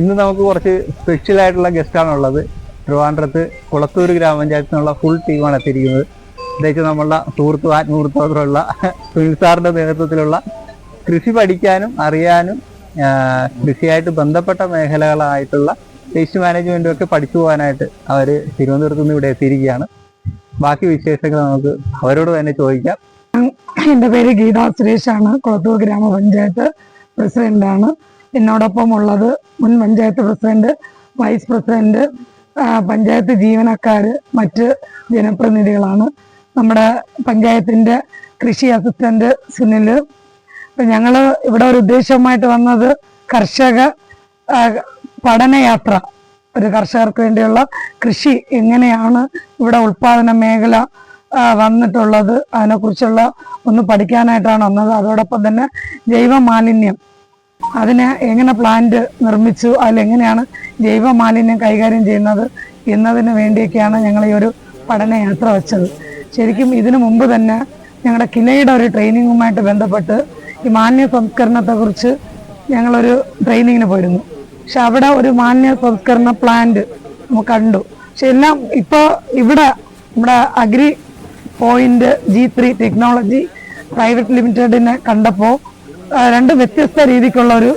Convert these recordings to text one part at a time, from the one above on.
ഇന്ന് നമുക്ക് കുറച്ച് സ്പെഷ്യൽ ആയിട്ടുള്ള ഗസ്റ്റാണുള്ളത് ട്രിവാൻഡ്രത്ത് കുളത്തൂർ ഗ്രാമപഞ്ചായത്തിൽ നിന്നുള്ള ഫുൾ ടീമാണ് എത്തിയിരിക്കുന്നത്. പ്രത്യേകിച്ച് നമ്മളുടെ സുഹൃത്തു ആത്മഹൃത്തോടുള്ള സുനിൽ സാറിന്റെ നേതൃത്വത്തിലുള്ള കൃഷി പഠിക്കാനും അറിയാനും കൃഷിയായിട്ട് ബന്ധപ്പെട്ട മേഖലകളായിട്ടുള്ള വേസ്റ്റ് മാനേജ്മെന്റും ഒക്കെ പഠിച്ചു പോകാനായിട്ട് അവർ തിരുവനന്തപുരത്ത് നിന്ന് ഇവിടെ എത്തിയിരിക്കുകയാണ്. ബാക്കി വിശേഷങ്ങൾ നമുക്ക് അവരോട് തന്നെ ചോദിക്കാം. എന്റെ പേര് ഗീതാ സുരേഷാണ് കുളത്തൂർ ഗ്രാമപഞ്ചായത്ത് പ്രസിഡന്റാണ്. എന്നോടൊപ്പം ഉള്ളത് മുൻ panchayat president vice president panchayat ജീവനക്കാര് മറ്റ് ജനപ്രതിനിധികളാണ്. നമ്മുടെ പഞ്ചായത്തിന്റെ കൃഷി അസിസ്റ്റന്റ് സുനിൽ ഇപ്പം ഞങ്ങൾ ഇവിടെ ഒരു ഉദ്ദേശവുമായിട്ട് വന്നത് കർഷക പഠനയാത്ര. ഒരു കർഷകർക്ക് വേണ്ടിയുള്ള കൃഷി എങ്ങനെയാണ് ഇവിടെ ഉൽപാദന മേഖല വന്നിട്ടുള്ളത്? അതിനെക്കുറിച്ചുള്ള ഒന്ന് പഠിക്കാനായിട്ടാണ് വന്നത്. അതോടൊപ്പം തന്നെ ജൈവ മാലിന്യം അതിനെ എങ്ങനെ പ്ലാന്റ് നിർമ്മിച്ചു അതിലെങ്ങനെയാണ് ജൈവ മാലിന്യം കൈകാര്യം ചെയ്യുന്നത് എന്നതിന് വേണ്ടിയൊക്കെയാണ് ഞങ്ങൾ ഈ ഒരു പഠനയാത്ര വെച്ചത്. ശരിക്കും ഇതിനു മുമ്പ് തന്നെ ഞങ്ങളുടെ കിലയുടെ ഒരു ട്രെയിനിങ്ങുമായിട്ട് ബന്ധപ്പെട്ട് ഈ മാലിന്യ സംസ്കരണത്തെക്കുറിച്ച് ഞങ്ങളൊരു ട്രെയിനിങ്ങിന് പോയിരുന്നു. പക്ഷെ അവിടെ ഒരു മാലിന്യ സംസ്കരണ പ്ലാന്റ് നമുക്ക് കണ്ടു. പക്ഷെ എല്ലാം ഇപ്പോൾ ഇവിടെ നമ്മുടെ agri point G three technology private ലിമിറ്റഡിനെ കണ്ടപ്പോൾ രണ്ട് വ്യത്യസ്ത രീതിക്കുള്ള ഒരു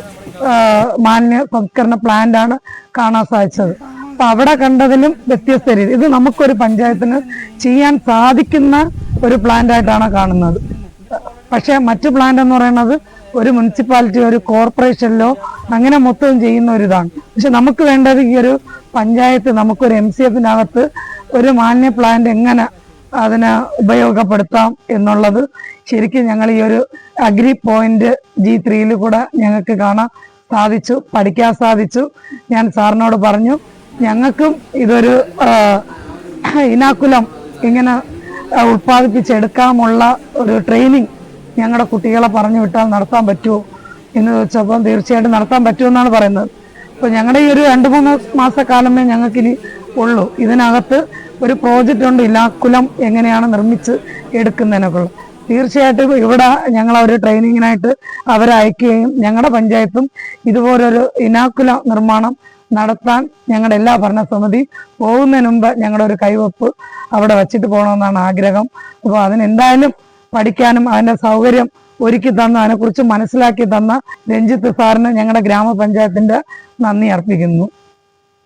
മാലിന്യ സംസ്കരണ പ്ലാന്റ് ആണ് കാണാൻ സാധിച്ചത്. അപ്പൊ അവിടെ കണ്ടതിലും വ്യത്യസ്ത രീതി. ഇത് നമുക്കൊരു പഞ്ചായത്തിന് ചെയ്യാൻ സാധിക്കുന്ന ഒരു പ്ലാന്റ് ആയിട്ടാണ് കാണുന്നത്. പക്ഷെ മറ്റു പ്ലാന്റ് എന്ന് പറയുന്നത് ഒരു മുനിസിപ്പാലിറ്റി ഒരു കോർപ്പറേഷനിലോ അങ്ങനെ മൊത്തം ചെയ്യുന്ന ഒരു ഇതാണ്. പക്ഷെ നമുക്ക് വേണ്ടത് ഈ ഒരു പഞ്ചായത്ത് നമുക്കൊരു എം സി എഫിനകത്ത് ഒരു മാലിന്യ പ്ലാന്റ് എങ്ങനെ അതിനെ ഉപയോഗപ്പെടുത്താം എന്നുള്ളത് ശരിക്കും ഞങ്ങൾ ഈ ഒരു അഗ്രി പോയിന്റ് ജി ത്രീയിൽ കൂടെ ഞങ്ങൾക്ക് കാണാൻ സാധിച്ചു പഠിക്കാൻ സാധിച്ചു. ഞാൻ സാറിനോട് പറഞ്ഞു ഞങ്ങൾക്കും ഇതൊരു ഇനാക്കുലം ഇങ്ങനെ ഉൽപ്പാദിപ്പിച്ചെടുക്കാമുള്ള ഒരു ട്രെയിനിങ് ഞങ്ങളുടെ കുട്ടികളെ പറഞ്ഞു വിട്ടാൽ നടത്താൻ പറ്റുമോ എന്ന് ചോദിച്ചപ്പോൾ തീർച്ചയായിട്ടും നടത്താൻ പറ്റുമെന്നാണ് പറയുന്നത്. അപ്പോൾ ഞങ്ങളുടെ ഈ ഒരു രണ്ട് മൂന്ന് മാസക്കാലമേ ഞങ്ങൾക്കിനി ഉള്ളൂ. ഇതിനകത്ത് ഒരു പ്രോജക്റ്റ് ഉണ്ട് ഇലാക്കുലം എങ്ങനെയാണ് നിർമ്മിച്ച് എടുക്കുന്നതിനൊക്കെ തീർച്ചയായിട്ടും ഇവിടെ ഞങ്ങൾ ഒരു ട്രെയിനിങ്ങിനായിട്ട് അവരെ അയക്കുകയും ഞങ്ങളുടെ പഞ്ചായത്തും ഇതുപോലൊരു ഇനാക്കുല നിർമ്മാണം നടത്താൻ ഞങ്ങളുടെ എല്ലാ ഭരണസമിതി പോകുന്നതിന് മുമ്പ് ഞങ്ങളുടെ ഒരു കൈവപ്പ് അവിടെ വച്ചിട്ട് പോകണമെന്നാണ് ആഗ്രഹം. അപ്പോൾ അതിനെന്തായാലും പഠിക്കാനും അതിന്റെ സൗകര്യം ഒരുക്കി തന്ന അതിനെക്കുറിച്ച് മനസ്സിലാക്കി തന്ന രഞ്ജിത്ത് സാറിന് ഞങ്ങളുടെ ഗ്രാമപഞ്ചായത്തിന്റെ നന്ദി അർപ്പിക്കുന്നു.